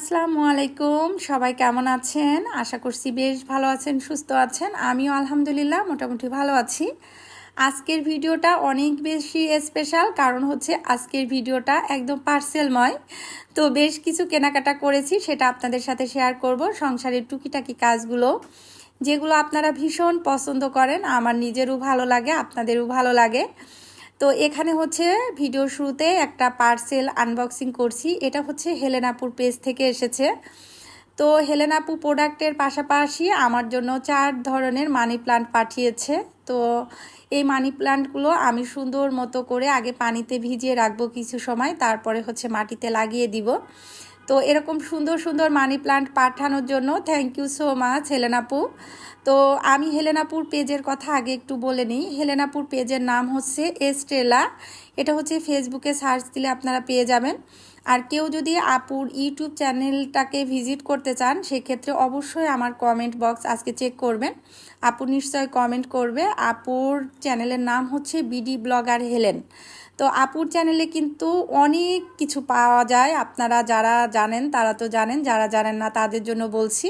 আসসালামু আলাইকুম সবাই কেমন আছেন? আশা করছি বেশ ভালো আছেন, সুস্থ আছেন। আমিও আলহামদুলিল্লাহ মোটামুটি ভালো আছি। আজকের ভিডিওটা অনেক বেশি স্পেশাল কারণ হচ্ছে আজকের ভিডিওটা একদম পার্সেলময় তো বেশ কিছু কেনাকাটা করেছি, সেটা আপনাদের সাথে শেয়ার করব। সংসারের টুকিটাকি কাজগুলো, যেগুলো আপনারা ভীষণ পছন্দ করেন আমার নিজেরও ভালো লাগে, আপনাদেরও ভালো লাগে। তো এখানে হচ্ছে ভিডিও শুরুতে একটা পার্সেল আনবক্সিং করছি। এটা হচ্ছে হেলেনাপুর পেজ থেকে এসেছে। তো হেলেনাপু প্রোডাক্টের পাশাপাশি আমার জন্য চার ধরনের মানি প্লান্ট পাঠিয়েছে। তো এই মানি প্লান্টগুলো আমি সুন্দর মতো করে আগে পানিতে ভিজিয়ে রাখব কিছু সময়, তারপরে হচ্ছে মাটিতে লাগিয়ে দিব। তো এরকম সুন্দর সুন্দর মানি প্লান্ট পাঠানোর জন্য থ্যাংক ইউ সো মাচ হেলেনাপু তো আমি হেলেনাপুর পেজের কথা আগে একটু বলে নিই। হেলেনাপুর পেজের নাম হচ্ছে এস্ট্রেলা এটা হচ্ছে ফেসবুকে সার্চ দিলে আপনারা পেয়ে যাবেন। আর কেউ যদি আপুর ইউটিউব চ্যানেলটাকে ভিজিট করতে চান, সেক্ষেত্রে অবশ্যই আমার কমেন্ট বক্স আজকে চেক করবেন। আপু নিশ্চয় কমেন্ট করবে। আপুর চ্যানেলের নাম হচ্ছে বিডি ব্লগার হেলেন তো আপুর চ্যানেলে কিন্তু অনেক কিছু পাওয়া যায়। আপনারা যারা জানেন, তারা তো জানেন, যারা জানেন না তাদের জন্য বলছি।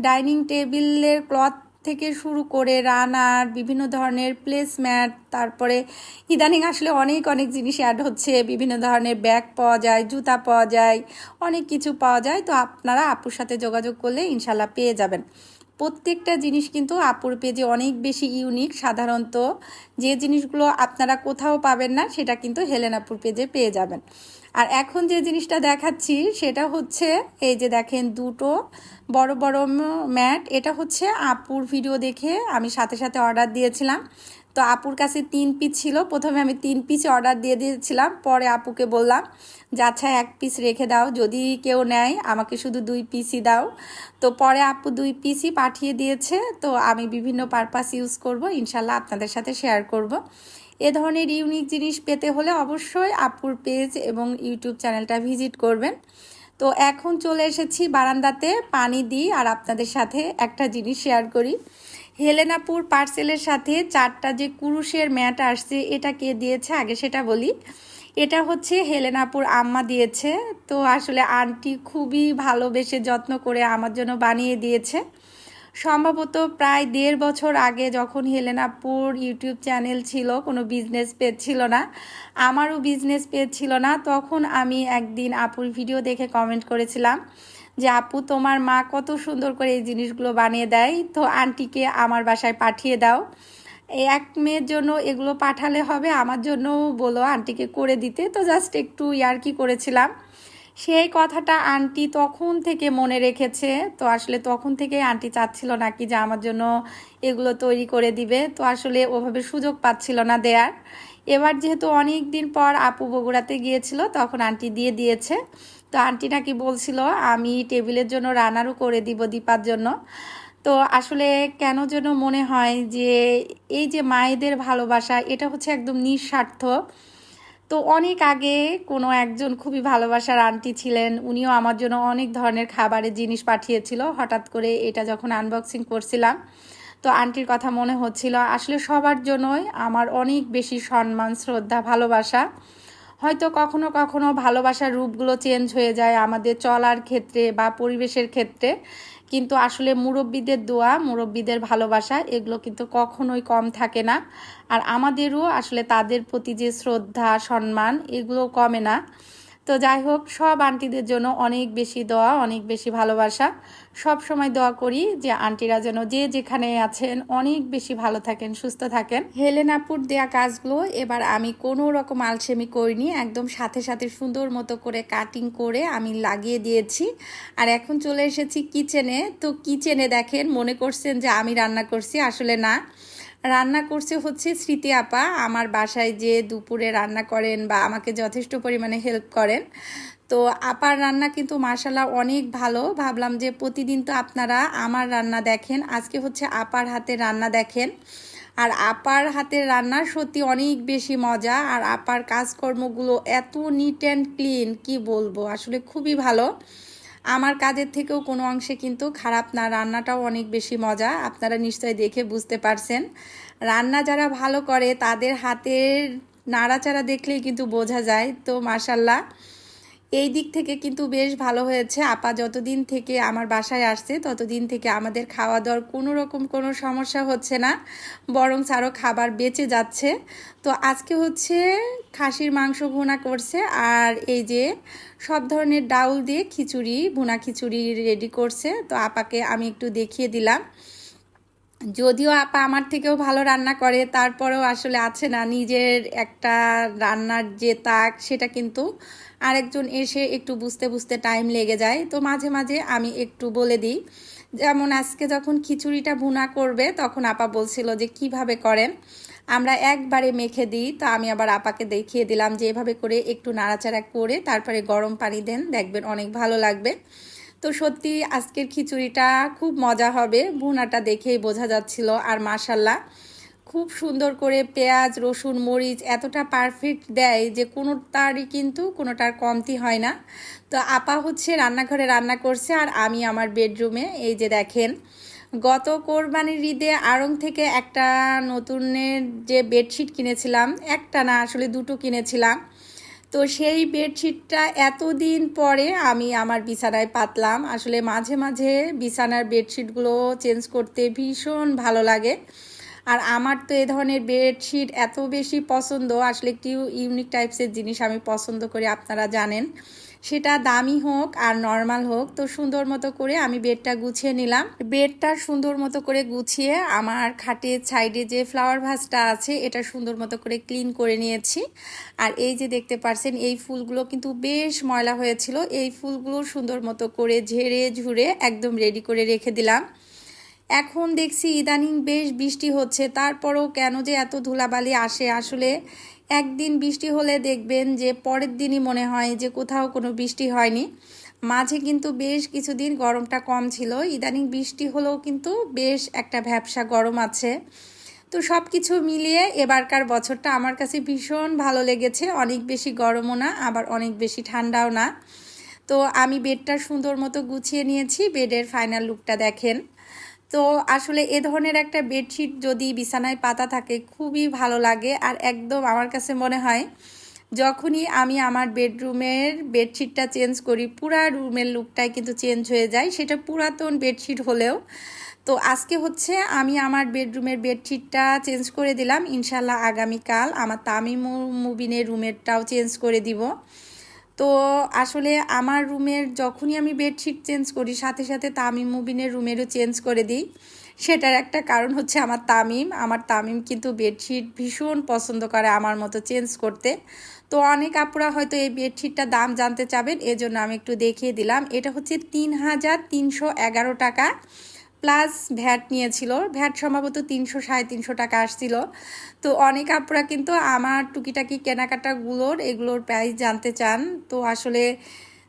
ডাইনিং টেবিলের ক্লথ থেকে শুরু করে রানার, বিভিন্ন ধরনের প্লেসম্যাট তারপরে ইদানিং আসলে অনেক অনেক জিনিস অ্যাড হচ্ছে। বিভিন্ন ধরনের ব্যাগ পাওয়া যায়, জুতা পাওয়া যায়, অনেক কিছু পাওয়া যায়। তো আপনারা আপুর সাথে যোগাযোগ করলে ইনশাল্লাহ পেয়ে যাবেন। প্রত্যেকটা জিনিস কিন্তু আপুর পেজে অনেক বেশি ইউনিক সাধারণত যে জিনিসগুলো আপনারা কোথাও পাবেন না, সেটা কিন্তু হেলেন আপুর পেজে পেয়ে যাবেন। আর এখন যে জিনিসটা দেখাচ্ছি, সেটা হচ্ছে, এই যে দেখেন দুটো বড় বড় ম্যাট, এটা হচ্ছে আপুর ভিডিও দেখে আমি সাথে সাথে অর্ডার দিয়েছিলাম। তো আপুর কাছে তিন পিস ছিল। প্রথমে আমি তিন পিস অর্ডার দিয়ে দিয়েছিলাম, পরে আপুকে বললাম যে আচ্ছা এক পিস রেখে দাও, যদি কেউ নেয়, আমাকে শুধু দুই পিসই দাও। তো পরে আপু দুই পিসই পাঠিয়ে দিয়েছে। তো আমি বিভিন্ন পারপাস ইউজ করব, ইনশাল্লাহ আপনাদের সাথে শেয়ার করব। এ ধরনের ইউনিক জিনিস পেতে হলে অবশ্যই আপুর পেজ এবং ইউটিউব চ্যানেলটা ভিজিট করবেন। তো এখন চলে এসেছি বারান্দাতে, পানি দিই আর আপনাদের সাথে একটা জিনিস শেয়ার করি। হেলেনাপুর পার্সেলের সাথে চারটা যে কুরুশের ম্যাট আসছে, এটা কে দিয়েছে? আগে সেটা বলি। এটা হচ্ছে হেলেনাপুর আম্মা দিয়েছে। তো আসলে আন্টি খুবই ভালোবেসে যত্ন করে আমার জন্য বানিয়ে দিয়েছে। সম্ভবত প্রায় দেড় বছর আগে যখন হেলেনাপুর ইউটিউব চ্যানেল ছিল, কোনো বিজনেস পেজ ছিল না, আমারও বিজনেস পেজ ছিল না, তখন আমি একদিন আপুর ভিডিও দেখে কমেন্ট করেছিলাম। যে আপু, তোমার মা কত সুন্দর করে এই জিনিসগুলো বানিয়ে দেয়। তো আন্টিকে আমার বাসায় পাঠিয়ে দাও। এক মেয়ের জন্য এগুলো পাঠালে হবে, আমার জন্যও বলো আন্টিকে করে দিতে। তো জাস্ট একটু ইয়ার্কি করেছিলাম। সেই কথাটা আন্টি তখন থেকে মনে রেখেছে। তো আসলে তখন থেকে আন্টি চাচ্ছিল নাকি যে আমার জন্য এগুলো তৈরি করে দিবে। তো আসলে ওভাবে সুযোগ পাচ্ছিল না দেয়ার। এবার যেহেতু অনেক দিন পর আপু বগুড়াতে গিয়েছিল, তখন আন্টি দিয়ে দিয়েছে। তো আন্টি নাকি বলছিল, আমি টেবিলের জন্য রান্নারও করে দিব দীপার জন্য। তো আসলে কেন যেন মনে হয় যে এই যে মায়েদের ভালোবাসা, এটা হচ্ছে একদম নিঃস্বার্থ। তো অনেক আগে কোনো একজন খুবই ভালোবাসার আন্টি ছিলেন, উনিও আমার জন্য অনেক ধরনের খাবারের জিনিস পাঠিয়েছিল, হঠাৎ করে এটা যখন আনবক্সিং করছিলাম। তো আন্টির কথা মনে হচ্ছিল, আসলে সবার জন্যই আমার অনেক বেশি সম্মান, শ্রদ্ধা, ভালোবাসা। হয়তো কখনো কখনো ভালোবাসার রূপগুলো চেঞ্জ হয়ে যায় আমাদের চলার ক্ষেত্রে বা পরিবেশের ক্ষেত্রে। কিন্তু আসলে মুরব্বীদের দোয়া, মুরব্বীদের ভালোবাসা, এগুলো কিন্তু কখনোই কম থাকে না। আর আমাদেরও আসলে তাদের প্রতি যে শ্রদ্ধা, সম্মান, এগুলো কমে না। তো যাই হোক সব আন্টিদের জন্য অনেক বেশি দোয়া, অনেক বেশি ভালোবাসা। সব সময় দোয়া করি যে আন্টিরা যেন যে যেখানে আছেন, অনেক বেশি ভালো থাকেন, সুস্থ থাকেন। হেলেনাপুর দেয়া কাজগুলো এবার আমি কোনো রকম আলসেমি করিনি, একদম সাথে সাথে সুন্দর মতো করে কাটিং করে আমি লাগিয়ে দিয়েছি। আর এখন চলে এসেছি কিচেনে। তো কিচেনে দেখেন, মনে করছেন যে আমি রান্না করছি, আসলে না। রান্না করছে হচ্ছে স্মৃতি আপা। আমার বাসায় যে দুপুরে রান্না করেন বা আমাকে যথেষ্ট পরিমাণে হেল্প করেন। তো আপার রান্না কিন্তু মাসালা অনেক ভালো। ভাবলাম যে প্রতিদিন তো আপনারা আমার রান্না দেখেন, আজকে হচ্ছে আপার হাতে রান্না দেখেন। আর আপার হাতের রান্না সত্যি অনেক বেশি মজা। আর আপার কাজকর্মগুলো এত নিট অ্যান্ড ক্লিন কি বলব? আসলে খুবই ভালো। আমার কাজের থেকেও কোনো অংশে কিন্তু খারাপ না, রান্নাটাও অনেক বেশি মজা, আপনারা নিশ্চয়ই দেখে বুঝতে পারছেন। রান্না যারা ভালো করে, তাদের হাতের নাড়াচাড়া দেখলেই কিন্তু বোঝা যায়। তো মাসাল্লাহ এই দিক থেকে কিন্তু বেশ ভালো হয়েছে। আপা যতদিন থেকে আমার বাসায় আসছে, ততদিন থেকে আমাদের খাওয়া দাওয়ার কোনো রকম কোনো সমস্যা হচ্ছে না। বরং আরও খাবার বেঁচে যাচ্ছে। তো আজকে হচ্ছে খাসির মাংস ভুনা করছে আর এই যে সব ধরনের ডাউল দিয়ে খিচুড়ি, ভুনা খিচুড়ি রেডি করছে। তো আপাকে আমি একটু দেখিয়ে দিলাম। যদিও আপা আমার থেকেও ভালো রান্না করে, তারপরেও আসলে আছে না নিজের একটা রান্নার যে তাক, সেটা কিন্তু আরেকজন এসে একটু বুঝতে বুঝতে টাইম লেগে যায়। তো মাঝে মাঝে আমি একটু বলে দিই, যেমন আজকে যখন খিচুড়িটা ভুনা করবে, তখন আপা বলছিল যে কীভাবে করেন আমরা একবারে মেখে দিই, তো আমি আবার আপাকে দেখিয়ে দিলাম যে এভাবে করে একটু নাড়াচাড়া করে তারপরে গরম পানি দেন, দেখবেন অনেক ভালো লাগবে। তো সত্যি আজকের খিচুড়িটা খুব মজা হবে, ভুনাটা দেখেই বোঝা যাচ্ছিল, আর মাসাল্লাহ খুব সুন্দর করে পেঁয়াজ, রসুন, মরিচ এতটা পারফেক্ট দেয় যে কোনোটারই কিন্তু কোনোটার কমতি হয় না। তো আপা হচ্ছে রান্নাঘরে রান্না করছে আর আমি আমার বেডরুমে এই যে দেখেন, গত কোরবানির ঈদে আড়ং থেকে একটা নতুনের যে বেডশিট কিনেছিলাম, একটা না, আসলে দুটো কিনেছিলাম। তো সেই বেডশিটটা এতদিন পরে আমি আমার বিছানায় পাতলাম। আসলে মাঝে মাঝে বিছানার বেডশিটগুলো চেঞ্জ করতে ভীষণ ভালো লাগে। আর আমার তো এ ধরনের বেডশিট এত বেশি পছন্দ, আসলে একটি ইউনিক টাইপসের জিনিস আমি পছন্দ করি, আপনারা জানেন। সেটা দামি হোক আর নর্মাল হোক, তো সুন্দর মতো করে আমি বেডটা গুছিয়ে নিলাম। বেডটা সুন্দর মতো করে গুছিয়ে আমার খাটের সাইডে যে ফ্লাওয়ার ভাসটা আছে, এটা সুন্দর মতো করে ক্লিন করে নিয়েছি। আর এই যে দেখতে পারছেন, এই ফুলগুলো কিন্তু বেশ ময়লা হয়েছিল, এই ফুলগুলো সুন্দর মতো করে ঝেড়ে ঝুড়ে একদম রেডি করে রেখে দিলাম। এখন দেখছি ইদানিং বেশ বৃষ্টি হচ্ছে, তারপরও কেন যে এত ধুলাবালি আসে। আসলে একদিন বৃষ্টি হলে দেখবেন যে পরের দিনই মনে হয় যে কোথাও কোনো বৃষ্টি হয়নি। মাঝে কিন্তু বেশ কিছুদিন গরমটা কম ছিল, ইদানিং বৃষ্টি হলেও কিন্তু বেশ একটা ভ্যাবসা গরম আছে। তো সব কিছু মিলিয়ে এবারকার বছরটা আমার কাছে ভীষণ ভালো লেগেছে, অনেক বেশি গরমও না, আবার অনেক বেশি ঠান্ডাও না। তো আমি বেডটা সুন্দর মতো গুছিয়ে নিয়েছি, বেডের ফাইনাল লুকটা দেখেন। তো আসলে এ ধরনের একটা বেডশিট যদি বিছানায় পাতা থাকে, খুবই ভালো লাগে। আর একদম আমার কাছে মনে হয়, যখনই আমি আমার বেডরুমের বেডশিটটা চেঞ্জ করি, পুরা রুমের লুকটাই কিন্তু চেঞ্জ হয়ে যায়। সেটা পুরাতন বেডশিট হলেও। তো আজকে হচ্ছে আমি আমার বেডরুমের বেডশিটটা চেঞ্জ করে দিলাম। ইনশাল্লাহ আগামীকাল আমার তামিম মুবিনের রুমেরটাও চেঞ্জ করে দিব। তো আসলে আমার রুমের যখনই আমি বেডশিট চেঞ্জ করি, সাথে সাথে তামিম মুবিনের রুমেরও চেঞ্জ করে দিই। সেটার একটা কারণ হচ্ছে আমার তামিম। আমার তামিম কিন্তু বেডশিট ভীষণ পছন্দ করে আমার মতো চেঞ্জ করতে। তো অনেক আপুরা হয়তো এই বেডশিটটার দাম জানতে চাবেন, এজন্য আমি একটু দেখিয়ে দিলাম। এটা হচ্ছে তিন হাজার তিনশো এগারো টাকা। প্লাস ভ্যাট নিয়েছিল। ভ্যাট সম্ভবত তিনশো, সাড়ে তিনশো টাকা আসছিল। তো অনেক আপুরা কিন্তু আমার টুকিটাকি কেনাকাটাগুলোর, এগুলোর প্রাইস জানতে চান। তো আসলে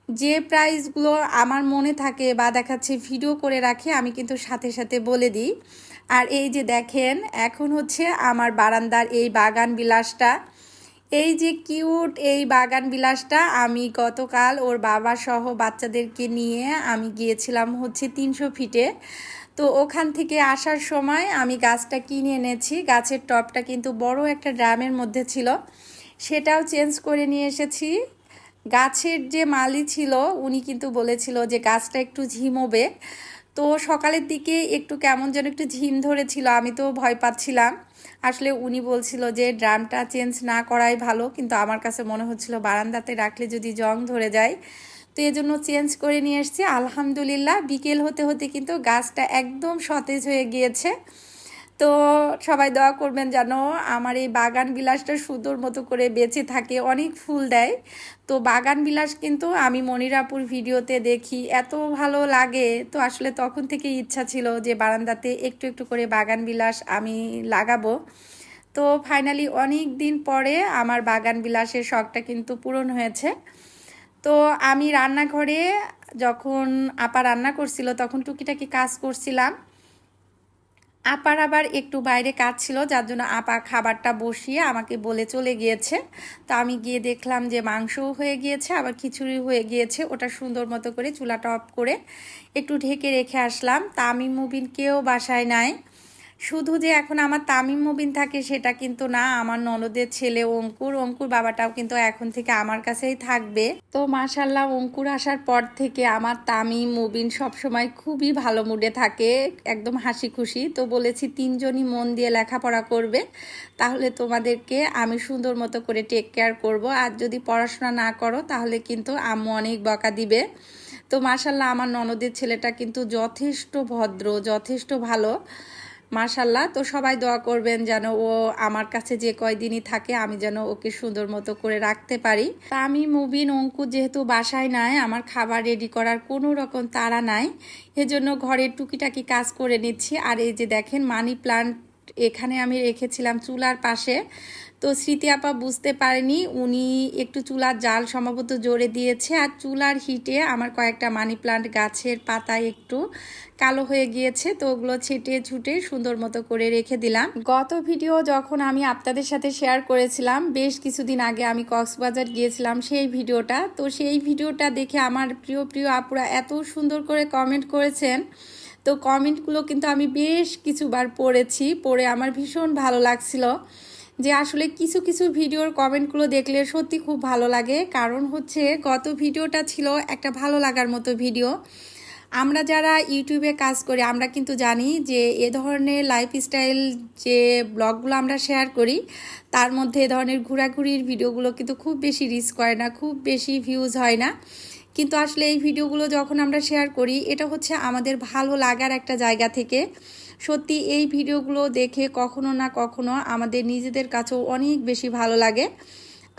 যে প্রাইসগুলো আমার মনে থাকে বা দেখাচ্ছে ভিডিও করে রাখি, আমি কিন্তু সাথে সাথে বলে দিই। আর এই যে দেখেন, এখন হচ্ছে আমার বারান্দার এই বাগান বিলাসটা। এই যে কিউট এই বাগান বিলাসটা, আমি গতকাল ওর বাবা সহ বাচ্চাদেরকে নিয়ে আমি গিয়েছিলাম হচ্ছে তিনশো ফিটে তো ওখান থেকে আসার সময় আমি গাছটা কিনে এনেছি। গাছের টপটা কিন্তু বড় একটা ড্রামের মধ্যে ছিল। সেটাও চেঞ্জ করে নিয়ে এসেছি। গাছের যে মালি ছিল, উনি কিন্তু বলেছিল যে গাছটা একটু ঝিমোবে। তো সকালের দিকে একটু কেমন যেন একটু ঝিম ধরেছিল, আমি তো ভয় পাচ্ছিলাম। আসলে উনি বলছিল যে ড্রামটা চেঞ্জ না করাই ভালো, কিন্তু আমার কাছে মনে হচ্ছিল বারান্দাতে রাখলে যদি জং ধরে যায় তো এই জন্য চেঞ্জ করে নিয়ে এসছি। আলহামদুলিল্লাহ, বিকেল হতে হতে কিন্তু গাছটা একদম সতেজ হয়ে গিয়েছে। তো সবাই দোয়া করবেন যেন আমার এই বাগান বিলাসটা সুন্দর মতো করে বেঁচে থাকে, অনেক ফুল দেয়। তো বাগান বিলাস কিন্তু আমি মনিরাপুর ভিডিওতে দেখি, এত ভালো লাগে। তো আসলে তখন থেকে ইচ্ছা ছিল যে বারান্দাতে একটু একটু করে বাগান বিলাস আমি লাগাবো। তো ফাইনালি অনেক দিন পরে আমার বাগান বিলাসের শখটা কিন্তু পূরণ হয়েছে। তো আমি রান্নাঘরে যখন আপা রান্না করছিল, তখন টুকিটাকি কাজ করছিলাম। আপার আবার একটু বাইরে কাজ ছিল, যার জন্য আপা খাবারটা বসিয়ে আমাকে বলে চলে গিয়েছে। তো আমি গিয়ে দেখলাম যে মাংসও হয়ে গিয়েছে, আবার খিচুড়ি হয়ে গিয়েছে। ওটা সুন্দর মতো করে চুলাটা অফ করে একটু ঢেকে রেখে আসলাম। তা আমি মুবিন কেউ বাসায় নাই। শুধু যে এখন আমার তামিম মুবিন থাকে সেটা কিন্তু না, আমার ননদের ছেলে অঙ্কুর। অঙ্কুর বাবাটাও কিন্তু এখন থেকে আমার কাছেই থাকবে। তো মাশাল্লাহ অঙ্কুর আসার পর থেকে আমার তামিম মুবিন সবসময় খুবই ভালো মুডে থাকে, একদম হাসি খুশি। তো বলেছি, তিনজনই মন দিয়ে লেখাপড়া করবে, তাহলে তোমাদেরকে আমি সুন্দর মতো করে টেক কেয়ার করব। আর যদি পড়াশোনা না করো, তাহলে কিন্তু আম্মু অনেক বকা দিবে। তো মাশাল্লাহ আমার ননদের ছেলেটা কিন্তু যথেষ্ট ভদ্র, যথেষ্ট ভালো। মাশাল্লাহ তো সবাই দোয়া করবেন যেন ও আমার কাছে যে কয়দিনই থাকে, আমি যেন ওকে সুন্দর মতো করে রাখতে পারি। তা আমি মুবিন অঙ্কু যেহেতু বাসায় নাই, আমার খাবার রেডি করার কোনো রকম তাড়া নাই, এজন্য ঘরের টুকিটাকি কাজ করে নিচ্ছি। আর এই যে দেখেন মানি প্লান্ট এখানে আমি রেখেছিলাম চুলার পাশে। তো স্মৃতি আপা বুঝতে পারেনি, উনি একটু চুলার জাল সম্ভবত জোরে দিয়েছে আর চুলার হিটে আমার কয়েকটা মানি প্লান্ট গাছের পাতায় একটু কালো হয়ে গিয়েছে, তো ওগুলো ছেটে ছুটে সুন্দর মতো করে রেখে দিলাম। গত ভিডিও যখন আমি আপনাদের সাথে শেয়ার করেছিলাম, বেশ কিছুদিন আগে আমি কক্সবাজার গিয়েছিলাম সেই ভিডিওটা, তো সেই ভিডিওটা দেখে আমার প্রিয় প্রিয় আপুরা এত সুন্দর করে কমেন্ট করেছেন। তো কমেন্টগুলো কিন্তু আমি বেশ কিছুবার পড়েছি, পড়ে আমার ভীষণ ভালো লাগছিল। যে আসলে কিছু কিছু ভিডিওর কমেন্টগুলো দেখলে সত্যি খুব ভালো লাগে। কারণ হচ্ছে গত ভিডিওটা ছিল একটা ভালো লাগার মতো ভিডিও। আমরা যারা ইউটিউবে কাজ করি, আমরা কিন্তু জানি যে এ ধরনের লাইফস্টাইল যে ব্লগগুলো আমরা শেয়ার করি, তার মধ্যে এ ধরনের ঘোরাঘুরির ভিডিওগুলো কিন্তু খুব বেশি রিস্ক করে না, খুব বেশি ভিউজ হয় না। কিন্তু আসলে এই ভিডিওগুলো যখন আমরা শেয়ার করি, এটা হচ্ছে আমাদের ভালো লাগার একটা জায়গা থেকে। সত্যি এই ভিডিওগুলো দেখে কখনো না কখনো আমাদের নিজেদের কাছেও অনেক বেশি ভালো লাগে।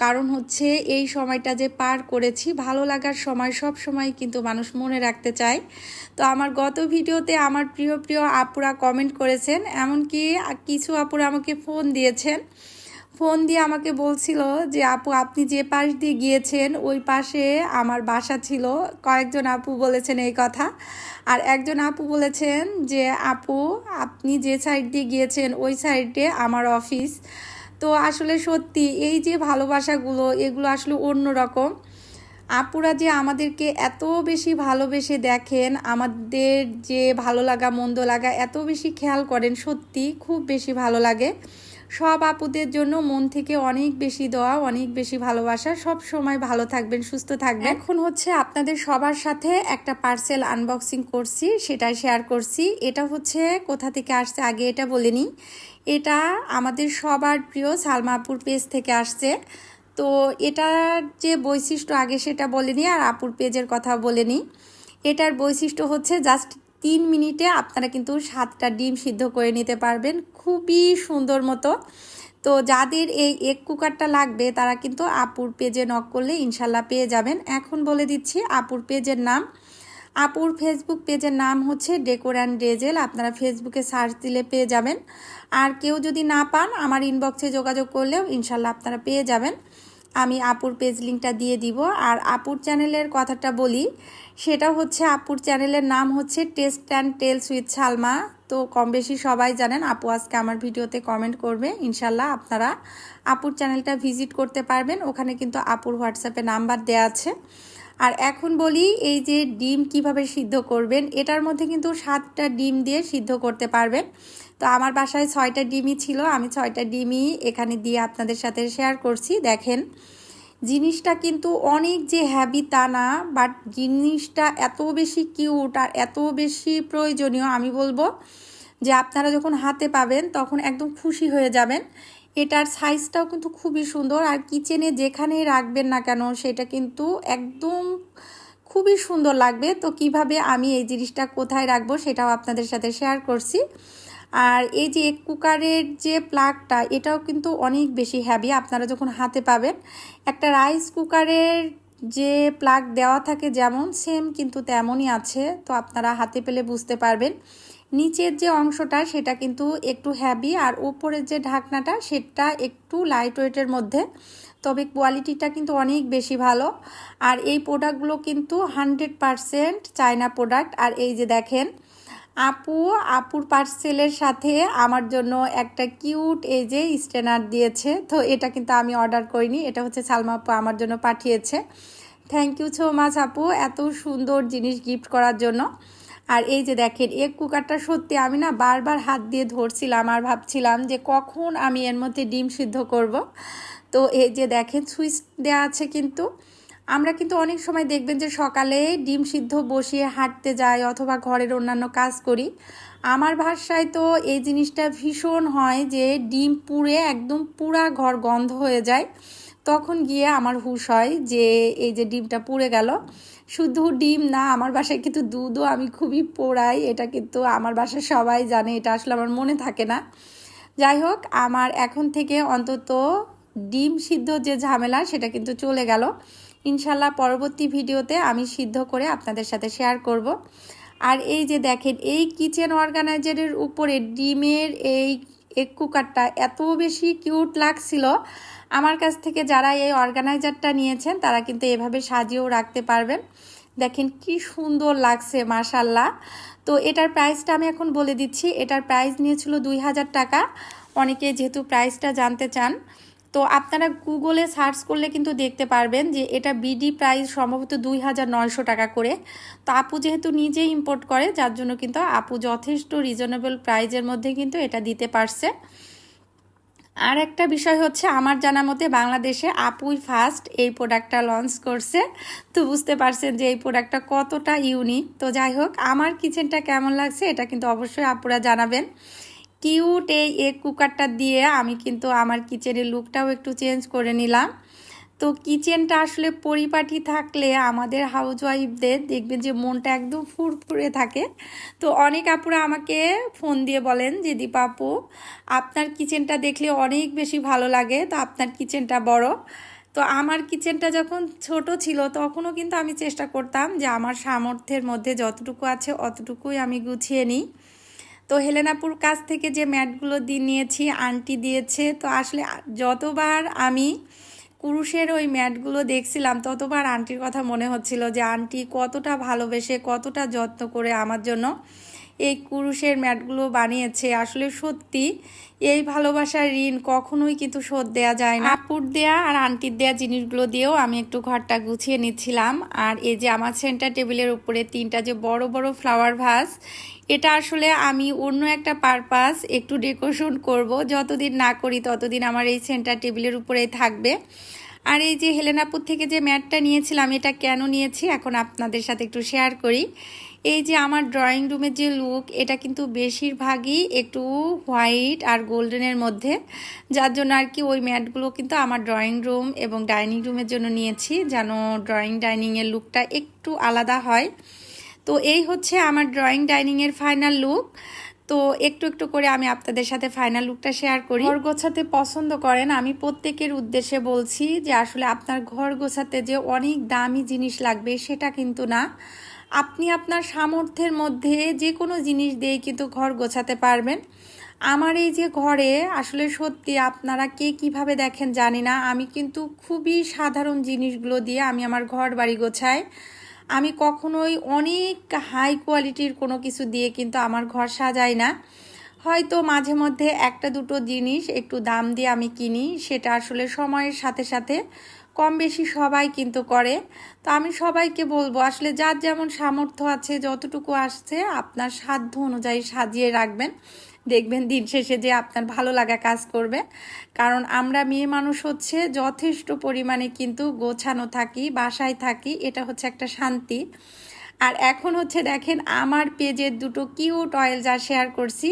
কারণ হচ্ছে এই সময়টা যে পার করেছি, ভালো লাগার সময় সব সময় কিন্তু মানুষ মনে রাখতে চায়। তো আমার গত ভিডিওতে আমার প্রিয় প্রিয় আপুরা কমেন্ট করেছেন, এমনকি কিছু আপুরা আমাকে ফোন দিয়েছেন। ফোন দিয়ে আমাকে বলছিল যে, আপু, আপনি যে পাশ দিয়ে গিয়েছেন, ওই পাশে আমার বাসা ছিল। কয়েকজন আপু বলেছেন এই কথা। আর একজন আপু বলেছেন যে, আপু, আপনি যে সাইড দিয়ে গিয়েছেন, ওই সাইডে আমার অফিস তো আসলে সত্যি এই যে ভালোবাসাগুলো, এগুলো আসলে অন্য রকম। আপুরা যে আমাদেরকে এত বেশি ভালোবেসে দেখেন, আমাদের যে ভালো লাগা, মন্দ লাগা, এত বেশি খেয়াল করেন, সত্যি খুব বেশি ভালো লাগে। সব আপুদের জন্য মন থেকে অনেক বেশি দেওয়া অনেক বেশি ভালোবাসা। সব সময় ভালো থাকবেন, সুস্থ থাকবেন। এখন হচ্ছে আপনাদের সবার সাথে একটা পার্সেল আনবক্সিং করছি, সেটাই শেয়ার করছি। এটা হচ্ছে কোথা থেকে আসছে? আগে এটা বলিনি এটা আমাদের সবার প্রিয় সালমা আপুর পেজ থেকে আসছে। তো এটার যে বৈশিষ্ট্য আগে সেটা বলেনি আর আপুর পেজের কথা বলেনি এটার বৈশিষ্ট্য হচ্ছে জাস্ট তিন মিনিটে আপনারা কিন্তু সাতটা ডিম সিদ্ধ করে নিতে পারবেন। খুবই সুন্দর মতো। তো যাদের এই এক কুকারটা লাগবে, তারা কিন্তু আপুর পেজে নক করলে ইনশাল্লাহ পেয়ে যাবেন। এখন বলে দিচ্ছি আপুর পেজের নাম। আপুর ফেসবুক পেজের নাম হচ্ছে ডেকোর অ্যান্ড ডেজেল। আপনারা ফেসবুকে সার্চ দিলে পেয়ে যাবেন। আর কেউ যদি না পান, আমার ইনবক্সে যোগাযোগ করলেও ইনশাল্লাহ আপনারা পেয়ে যাবেন। আমি আপুর পেজ লিঙ্কটা দিয়ে দিব। আর আপুর চ্যানেলের কথাটা বলি, সেটা হচ্ছে আপুর চ্যানেলের নাম হচ্ছে taste and tales with Salma তো কম বেশি সবাই জানেন, আপু আজকে আমার ভিডিওতে কমেন্ট করবে। ইনশাল্লাহ আপনারা আপুর চ্যানেলটা ভিজিট করতে পারবেন। ওখানে কিন্তু আপুর হোয়াটসঅ্যাপে নাম্বার দেওয়া আছে। আর এখন বলি, এই যে ডিম কীভাবে সিদ্ধ করবেন, এটার মধ্যে কিন্তু সাতটা ডিম দিয়ে সিদ্ধ করতে পারবেন। তো আমার বাসায় ছয়টা ডিমই ছিল, আমি ছয়টা ডিমই এখানে দিয়ে আপনাদের সাথে শেয়ার করছি। দেখেন, জিনিসটা কিন্তু অনেক যে হ্যাবি তা না বাট জিনিসটা এত বেশি কিউট আর এত বেশি প্রয়োজনীয়, আমি বলব যে আপনারা যখন হাতে পাবেন তখন একদম খুশি হয়ে যাবেন। এটার সাইজটাও কিন্তু খুবই সুন্দর আর কিচেনে যেখানেই রাখবেন না কেন, সেটা কিন্তু একদম খুবই সুন্দর লাগবে। তো কীভাবে আমি এই জিনিসটা কোথায় রাখব সেটাও আপনাদের সাথে শেয়ার করছি। আর এই যে কুকারের যে প্লাগটা এটাও কিন্তু অনেক বেশি হ্যাভি আপনারা যখন হাতে পাবেন। একটা রাইস কুকারের যে প্লাগ দেওয়া থাকে যেমন সেম কিন্তু তেমনই আছে, তো আপনারা হাতে পেলে বুঝতে পারবেন। নিচের যে অংশটা, সেটা কিন্তু একটু হ্যাভি আর ওপরের যে ঢাকনাটা, সেটা একটু লাইট ওয়েটের মধ্যে। তবে কোয়ালিটিটা কিন্তু অনেক বেশি ভালো। আর এই প্রোডাক্টগুলো কিন্তু হান্ড্রেড পারসেন্ট চায়না প্রোডাক্ট আর এই যে দেখেন আপু, আপুর পার্সেলের সাথে আমার জন্য একটা কিউট এই যে স্টেনার দিয়েছে। তো এটা কিন্তু আমি অর্ডার করিনি, এটা হচ্ছে সালমা আপু আমার জন্য পাঠিয়েছে। থ্যাংক ইউ সো মাচ আপু, এত সুন্দর জিনিস গিফট করার জন্য। আর এই যে দেখেন এক কুকারটা সত্যি আমি না বারবার হাত দিয়ে ধরছিলাম আর ভাবছিলাম যে কখন আমি এর মধ্যে ডিম সিদ্ধ করব। তো এই যে দেখেন, সুইচ দেওয়া আছে কিন্তু। আমরা কিন্তু অনেক সময় দেখবেন যে সকালে ডিম সিদ্ধ বসিয়ে হাঁটতে যাই অথবা ঘরের অন্যান্য কাজ করি। আমার ভাষায় তো এই জিনিসটা ভীষণ হয় যে ডিম পুড়ে একদম পুরা ঘর গন্ধ হয়ে যায়। তখন গিয়ে আমার হুশ হয় যে এই যে ডিমটা পুড়ে গেল। শুধু ডিম না, আমার বাসায় কিন্তু দুধও আমি খুবই পোড়াই। এটা কিন্তু আমার বাসায় সবাই জানে, এটা আসলে আমার মনে থাকে না। যাই হোক, আমার এখন থেকে অন্তত ডিম সিদ্ধ যে ঝামেলা, সেটা কিন্তু চলে গেল। ইনশাল্লাহ পরবর্তী ভিডিওতে আমি সিদ্ধ করে আপনাদের সাথে শেয়ার করব। আর এই যে দেখেন, এই কিচেন অর্গানাইজারের উপরে ডিমের এই এক কুকারটা এত বেশি কিউট লাগছিল। আমার কাছ থেকে যারা এই অর্গানাইজারটা নিয়েছেন, তারা কিন্তু এভাবে সাজিয়েও রাখতে পারবেন। দেখেন কি সুন্দর লাগছে মাশাল্লাহ তো এটার প্রাইসটা আমি এখন বলে দিচ্ছি। এটার প্রাইস নিয়েছিল দুই হাজার টাকা। অনেকে যেহেতু প্রাইসটা জানতে চান তো আপনারা গুগলে সার্চ করলে কিন্তু দেখতে পারবেন যে এটা বিডি প্রাইস সম্ভবত দুই হাজার নয়শো টাকা করে। তো আপু যেহেতু নিজেই ইম্পোর্ট করে, যার জন্য কিন্তু আপু যথেষ্ট রিজনেবল প্রাইজের মধ্যে কিন্তু এটা দিতে পারছে। আর একটা বিষয় হচ্ছে, আমার জানা মতে বাংলাদেশে আপুই ফার্স্ট এই প্রোডাক্টটা লঞ্চ করছে। তো বুঝতে পারছেন যে এই প্রোডাক্টটা কতটা ইউনিক তো যাই হোক, আমার কিচেনটা কেমন লাগছে এটা কিন্তু অবশ্যই আপুরা জানাবেন। কিউট এই এগ কুকারটা দিয়ে আমি কিন্তু আমার কিচেনের লুকটাও একটু চেঞ্জ করে নিলাম। তো কিচেনটা আসলে পরিপাটি থাকলে আমাদের হাউস ওয়াইফদের দেখবেন যে মনটা একদম ফুরফুরে থাকে। তো অনেক আপুরা আমাকে ফোন দিয়ে বলেন যে দীপাপু আপনার কিচেনটা দেখলে অনেক বেশি ভালো লাগে, তো আপনার কিচেনটা বড়। তো আমার কিচেনটা যখন ছোট ছিল, তখনও কিন্তু আমি চেষ্টা করতাম যে আমার সামর্থ্যের মধ্যে যতটুকু আছে, অতটুকুই আমি গুছিয়ে নিই। তো হেলেনাপুর কাছ থেকে যে ম্যাটগুলো দিয়ে নিয়েছি, আন্টি দিয়েছে, তো আসলে যতবার আমি কুরুশের ওই ম্যাটগুলো দেখছিলাম, ততবার আন্টির কথা মনে হচ্ছিল যে, আন্টি, কতটা ভালোবেসে, কতটা যত্ন করে আমার জন্য এই কুরুশের ম্যাটগুলো বানিয়েছে। আসলে সত্যি এই ভালোবাসার ঋণ কখনোই কিন্তু শোধ দেওয়া যায় না। আপুর দেয়া আর আন্টির দেয়া জিনিসগুলো দিয়েও আমি একটু ঘরটা গুছিয়ে নিচ্ছিলাম। আর এই যে আমার সেন্টার টেবিলের উপরে তিনটা যে বড় বড় ফ্লাওয়ার ভাস এটা আসলে আমি অন্য একটা পারপাস একটু ডেকোরেশন করব। যতদিন না করি ততদিন আমার এই সেন্টার টেবিলের উপরেই থাকবে। আর এই যে হেলেনাপুর থেকে যে ম্যাটটা নিয়েছিলাম, এটা কেন নিয়েছি এখন আপনাদের সাথে একটু শেয়ার করি। এই যে আমার ড্রয়িং রুমের যে লুক এটা কিন্তু বেশিরভাগই একটু হোয়াইট আর গোল্ডেনের মধ্যে। যার জন্য আর কি ওই ম্যাটগুলো কিন্তু আমার ড্রয়িং রুম এবং ডাইনিং রুমের জন্য নিয়েছি, যেন ড্রয়িং ডাইনিংয়ের লুকটা একটু আলাদা হয়। তো এই হচ্ছে আমার ড্রয়িং ডাইনিংয়ের ফাইনাল লুক তো একটু একটু করে আমি আপনাদের সাথে ফাইনাল লুকটা শেয়ার করি। ঘর গোছাতে পছন্দ করেন, আমি প্রত্যেকের উদ্দেশ্যে বলছি যে আসলে আপনার ঘর গোছাতে যে অনেক দামি জিনিস লাগবে সেটা কিন্তু না। আপনি আপনার সামর্থ্যের মধ্যে যে কোনো জিনিস দিয়ে কিন্তু ঘর গোছাতে পারবেন। আমার এই যে ঘরে আসলে সত্যি আপনারা কে কীভাবে দেখেন জানি না, আমি কিন্তু খুবই সাধারণ জিনিসগুলো দিয়ে আমি আমার ঘর বাড়ি গোছাই। আমি কখনোই অনেক হাই কোয়ালিটির কোনো কিছু দিয়ে কিন্তু আমার ঘর সাজাই না। হয়তো মাঝে মধ্যে একটা দুটো জিনিস একটু দাম দিয়ে আমি কিনি, সেটা আসলে সময়ের সাথে সাথে কম বেশি সবাই কিন্তু করে। তো আমি সবাইকে বলব, আসলে যার যেমন সামর্থ্য আছে, যতটুকু আসছে, আপনার সাধ্য অনুযায়ী সাজিয়ে রাখবেন। দেখবেন দিন শেষে যে আপনার ভালো লাগা কাজ করবে। কারণ আমরা মেয়ে মানুষ হচ্ছে যথেষ্ট পরিমাণে কিন্তু গোছানো থাকি, বাসায় থাকি, এটা হচ্ছে একটা শান্তি। আর এখন হচ্ছে দেখেন আমার পেজের দুটো কিউট অয়েল যা শেয়ার করছি,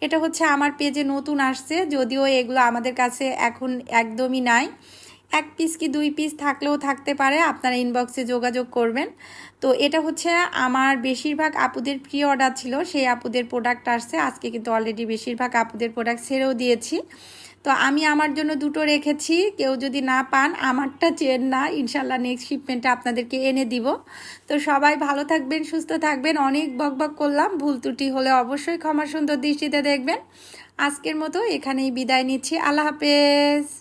এটা হচ্ছে আমার পেজে নতুন আসছে, যদিও এগুলো আমাদের কাছে এখন একদমই নাই। এক পিস কি দুই পিস থাকলেও থাকতে পারে, আপনারা ইনবক্সে যোগাযোগ করবেন। তো এটা হচ্ছে আমার বেশিরভাগ আপুদের প্রি অর্ডার ছিল, সেই আপুদের প্রোডাক্ট আসছে, আজকে কিন্তু অলরেডি বেশিরভাগ আপুদের প্রোডাক্ট ছেড়েও দিয়েছি। তো আমি আমার জন্য দুটো রেখেছি, কেউ যদি না পান, আমারটা চেন না ইনশাল্লাহ নেক্সট শিপমেন্টে আপনাদেরকে এনে দিব। তো সবাই ভালো থাকবেন, সুস্থ থাকবেন, অনেক বক বক করলাম, ভুল ত্রুটি হলে অবশ্যই ক্ষমা সুন্দর দৃষ্টিতে দেখবেন। আজকের মতো এখানেই বিদায় নিচ্ছি, আল্লাহ হাফেজ।